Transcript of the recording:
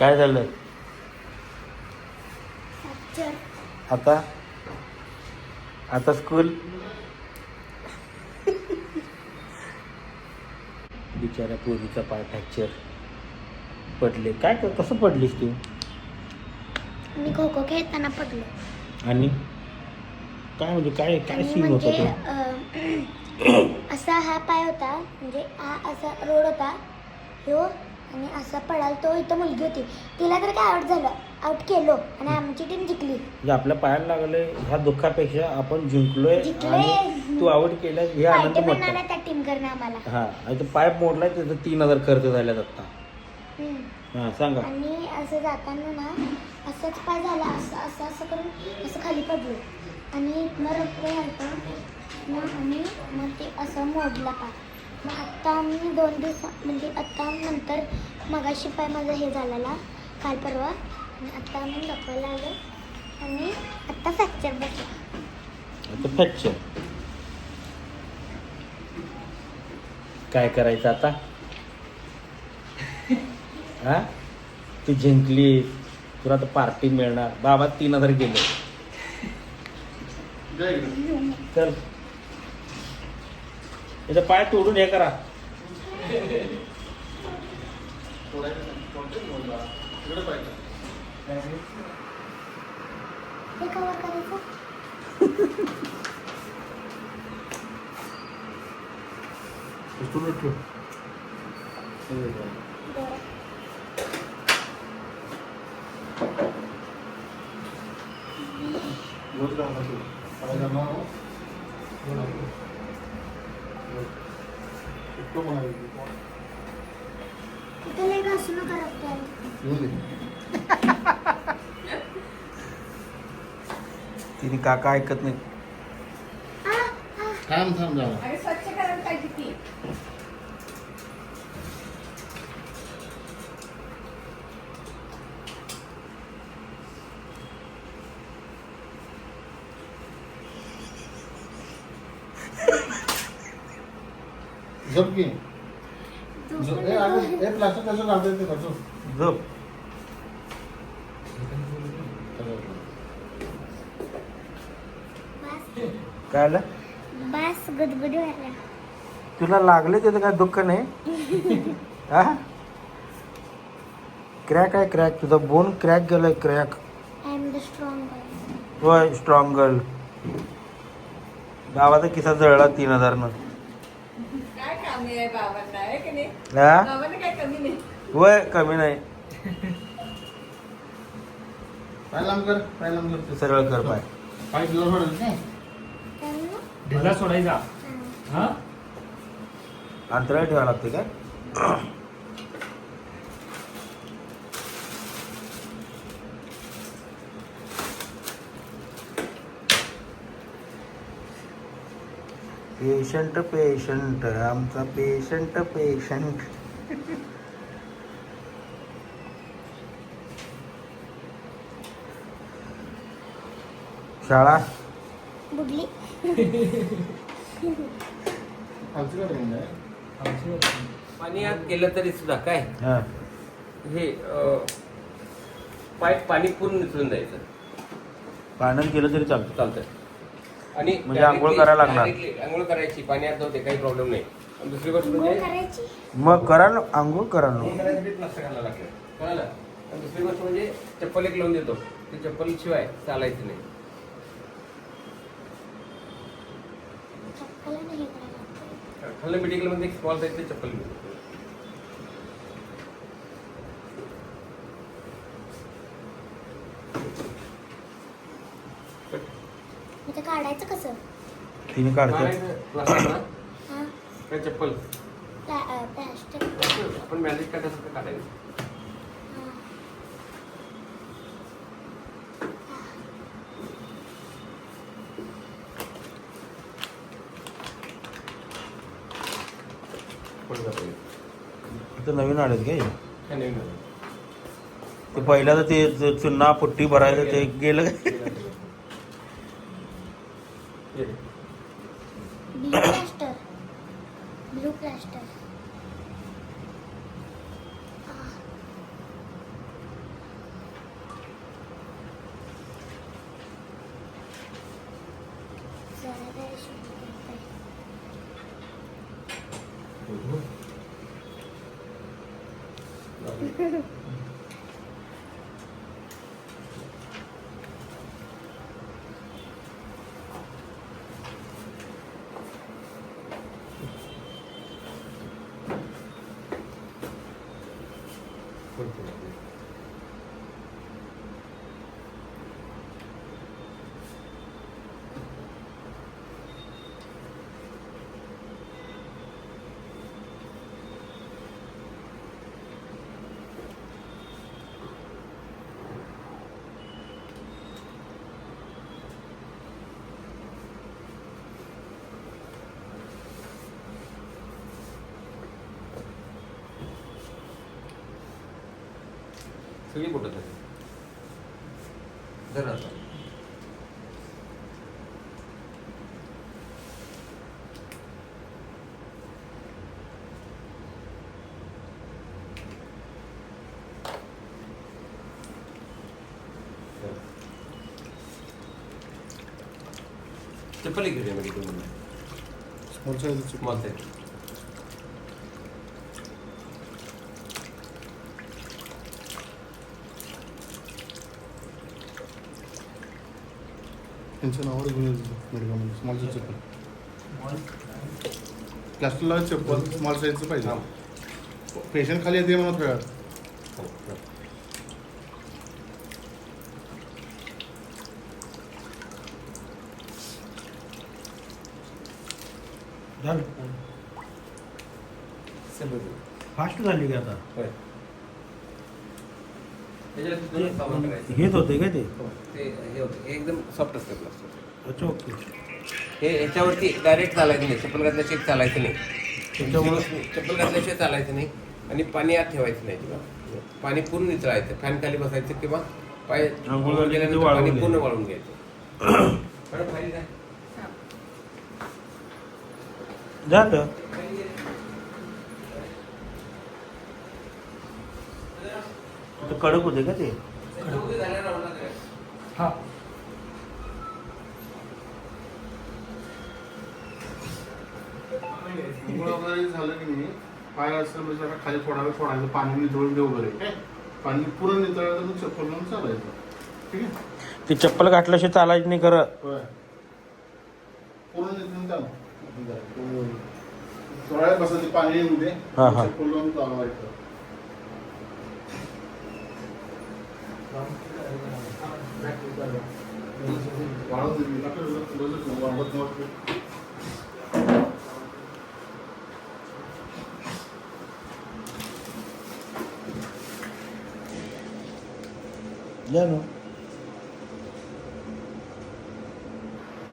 काय झालं? आता? आता स्कूल बिचाऱ्या पोरीचा पाय फ्रॅक्चर पडले. काय कसं पडलीस तू? मी खो खो खेळताना पडलो. आणि? काय म्हणजे काय काय आणि सीन होता म्हणजे तो? अं, असा हा पाय होता म्हणजे हा असा रोड होता ह्यो आणि असा पडाल तो इथं मुलगी होती. तिला तर काय आउट झालं? आउट केलो. आणि आमची टीम जिंकली. म्हणजे आपल्या पायाला लागले ह्या दुःखापेक्षा आपण जिंकलोय जिंकलोय. आणि तू आवड केल्यास हे आनंद पार्टी मोठा. त्या टीम करणं आम्हाला. हा आणि तो पाय मोडलाय त्याचं तीन हजार खर्च झाल्यात आता. हम्म. हा सांगा. आणि असं जाताना ना असंच पाय झाला असं असं असं करून असं खाली पडलो. आणि मग रक्त घालतं आणि मग ते असं मोडला पाय. मग आत्ता आम्ही दोन दिवस म्हणजे आत्ता नंतर मगाशी पाय माझा हे झालेला काल परवा. आणि आत्ता आम्ही दाखवायला आलो आणि आत्ता फ्रॅक्चर बसला. आता फ्रॅक्चर काय करायचं आता? हा? ती जिंकली. तुला आता पार्टी मिळणार. बाबा तीन हजार गेले. चल. याचा पाय तोडून हे करा हे लय नका रक्ताला. तिने काका ऐकत नाही. थांब थांब जाऊ अरे स्वच्छ करायला पाहिजे ती झोप की झोप ए अगं ए प्लास्टर कसं लावता ते कसं झोप. बस. काय आलं? बस गुदगुदी व्हायला. तुला लागले त्याचं काय दुःख नाही? हा क्रॅक आहे क्रॅक. तुझा बोन क्रॅक गेलाय crack. I am the strong होय स्ट्रॉंग गर्ल गावाचा किस्सा जळला तीन हजार न काय कमी आहे बाबांना आहे की नाही? हा? बाबांना काय कमी नाही. होय कमी नाही. पाय लांब कर पाय लांब कर सरळ कर पाय ढिला सोडायचा. हा अंतराळ ठेवावं लागते काय? पेशंट पेशंट आमचा पेशंट पेशंट शाळा? बुडली. पाणी आत गेलं तरी सुद्धा काय? हा. हे अं, पाईप पाणी पूर्ण निचळून जायचं पाण्यात गेलं तरी चालतं. चालतं आणि म्हणजे आंघोळ करायला लागणार. directly आंघोळ करायची पाण्यात जाऊ दे काही प्रॉब्लेम नाही. आणि दुसरी गोष्ट म्हणजे करायची? मग करा ना आंघोळ करा ना आंघोळ करायसाठी प्लास्टर घालायला लागतं कळालं? आणि दुसरी गोष्ट म्हणजे चप्पल एक लावून देतो. ते चप्पल शिवाय चालायचं नाही. चप्पल नाही करायला लागतं. खाल्लं मेडिकलमध्ये एक स्मॉल साईजचे चप्पल मिळतो मग ते काढायचं कसं तिने काढते काय चप्पल? आपण काढायचं? नवीन आलेत काय? ते पहिल्याचं ते ज- चुन्ना पुट्टी भरायचं ते गेलं. काय ポイントが出る。सगळी बोटं झाली जरा आता. चप्पल घेऊया मध्ये तुम्ही स्मॉल साईज स्मॉल साईज त्यांच्या नावावर घेऊन यायचं मेडिकलमध्ये स्मॉल साईज चप्पल प्लास्टरला चप्पल स्मॉल साईजचं पाहिजे पेशंट खाली येते म्हणून हो, हो. झालं. फास्ट झाली का आता. त्याच्यात. हेच होते काय ते? हो, ते हे होतं. एकदम सॉफ्ट असतं प्लास्टर अच्छा ओके. हे ह्याच्यावरती डायरेक्ट चालायचं नाही. चप्पल घातल्याशिवाय चालायचं नाही. त्याच्यामुळं चप्पल घातल्याशिवाय चालायचं नाही. आणि पाणी आत ठेवायचं नाही किंवा पाणी पूर्ण निचळायचं फॅन खाली बसायचं किंवा पाय आंघोळ झाली की ते गेल्यानंतर वाळवून पाणी पूर्ण घ्यायचं. वाळून घ्यायचं. मॅडम, खाली जा. झालं. ते कडक होते का ते. हा. झालं की नाही पाय असं म्हणजे जरा खाली फोडावे फोडायचं पाणी निथळून दे वगैरे पाणी पूर्ण निथळलं तर मग चप्पल लावून चालायचं. ठीक आहे? ती चप्पल घातल्याशिवाय चालायची नाही खरं. पूर्ण निथळून चाल. थोड्या बसायचं पाणी येऊ दे. हा, हा. चप्पल लावून चालवायचं. Lembra?